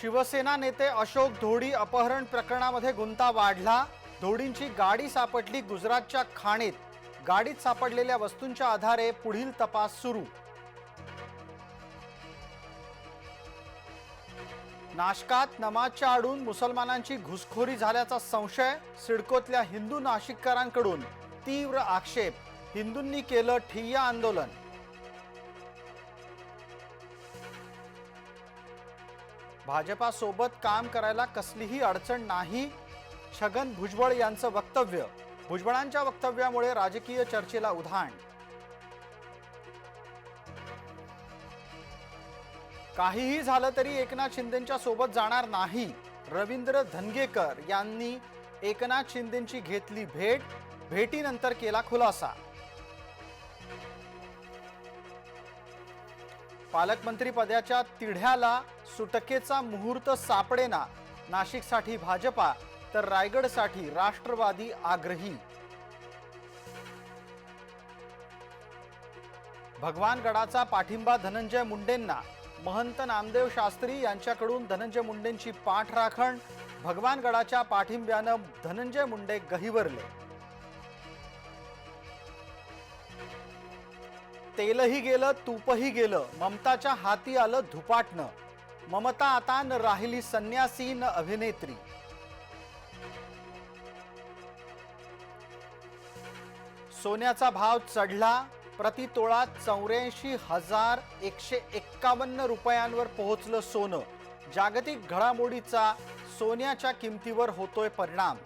शिवसेना नेते अशोक धोडी अपहरण प्रकरणामध्ये गुंता वाढला. धोडींची गाडी सापडली गुजरातच्या खाणीत. गाडीत सापडलेल्या वस्तूंच्या आधारे पुढील तपास सुरू. नाशकात नमाजच्या आडून मुसलमानांची घुसखोरी झाल्याचा संशय सिडकोतल्या हिंदू नाशिककरांकडून. तीव्र आक्षेप. हिंदूंनी केलं ठिय्या आंदोलन. भाजपासोबत काम करायला कसलीही अडचण नाही छगन भुजबळ यांचं वक्तव्य. भुजबळांच्या वक्तव्यामुळे राजकीय चर्चेला उधाण. काहीही झालं तरी एकनाथ शिंदेच्या सोबत जाणार नाही. रवींद्र धनगेकर यांनी एकनाथ शिंदेची घेतली भेट भेटीनंतर केला खुलासा. पालकमंत्री पदाच्या तिढ्याला सुटकेचा मुहूर्त सापडेना. नाशिकसाठी भाजपा तर रायगडसाठी राष्ट्रवादी आग्रही. भगवानगडाचा पाठिंबा धनंजय मुंडेंना. महंत नामदेव शास्त्री यांच्याकडून धनंजय मुंडेंची पाठराखण. भगवानगडाच्या पाठिंब्यानं धनंजय मुंडे गहिवरले. तेलही गेलं तूपही गेलं. ममताच्या हाती आलं धुपाटणं. ममता आता न राहिली संन्यासी न अभिनेत्री. सोन्याचा भाव चढला प्रति तोळा चौऱ्याऐंशी हजार एकशे एक्कावन्न रुपयांवर पोहोचलं सोनं. जागतिक घडामोडीचा सोन्याच्या किमतीवर होतोय परिणाम.